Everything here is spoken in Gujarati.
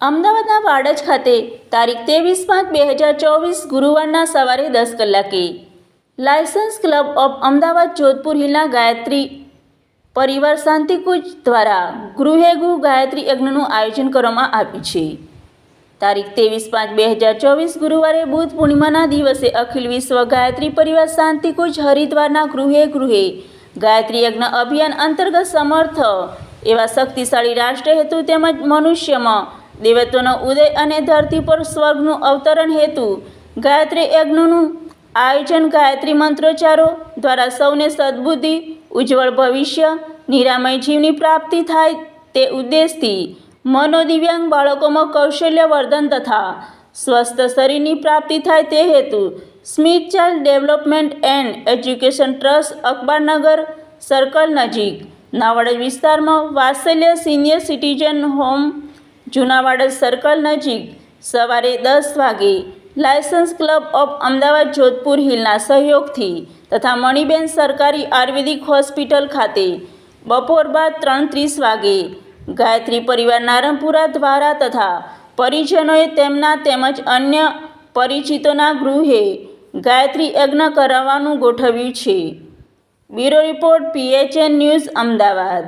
અમદાવાદના વાડજ ખાતે તારીખ ત્રેવીસ પાંચ બે હજાર ચોવીસ ગુરુવારના સવારે દસ કલાકે Lions club of Ahmedabad Jodhpur હિલના Gayatri Parivar Shantikunj દ્વારા ગૃહે ગૃહ ગાયત્રી યજ્ઞનું આયોજન કરવામાં આવ્યું છે. તારીખ ત્રેવીસ પાંચ બે હજાર ચોવીસ ગુરુવારે બુધ પૂર્ણિમાના દિવસે અખિલ વિશ્વ ગાયત્રી પરિવાર શાંતિકુંજ હરિદ્વારના ગૃહે ગૃહે ગાયત્રી યજ્ઞ અભિયાન અંતર્ગત સમર્થ એવા શક્તિશાળી રાષ્ટ્ર હેતુ તેમજ મનુષ્યમાં દેવત્વનો ઉદય અને ધરતી પર સ્વર્ગનું અવતરણ હેતુ, ગાયત્રી યજ્ઞનું આયોજન ગાયત્રી મંત્રોચ્ચારો દ્વારા સૌને સદબુદ્ધિ, ઉજ્જવળ ભવિષ્ય, નિરામય જીવની પ્રાપ્તિ થાય તે ઉદ્દેશથી મનોદિવ્યાંગ બાળકોમાં કૌશલ્ય વર્ધન તથા સ્વસ્થ શરીરની પ્રાપ્તિ થાય તે હેતુ Smith child development and education trust Akbarnagar circle નજીક, નાવાડ વિસ્તારમાં Vatsalya senior citizen home Junavad circle નજીક સવારે દસ વાગે Lions club of Ahmedabad Jodhpur હિલના સહયોગથી તથા મણિબેન સરકારી આયુર્વેદિક હોસ્પિટલ ખાતે બપોર બાદ ત્રણ ત્રીસ વાગે ગાયત્રી પરિવાર નારણપુરા દ્વારા તથા પરિજનોએ તેમના તેમજ અન્ય પરિચિતોના ગૃહે ગાયત્રી યજ્ઞ કરાવવાનું ગોઠવ્યું છે. Bureau report PHN news Ahmedabad.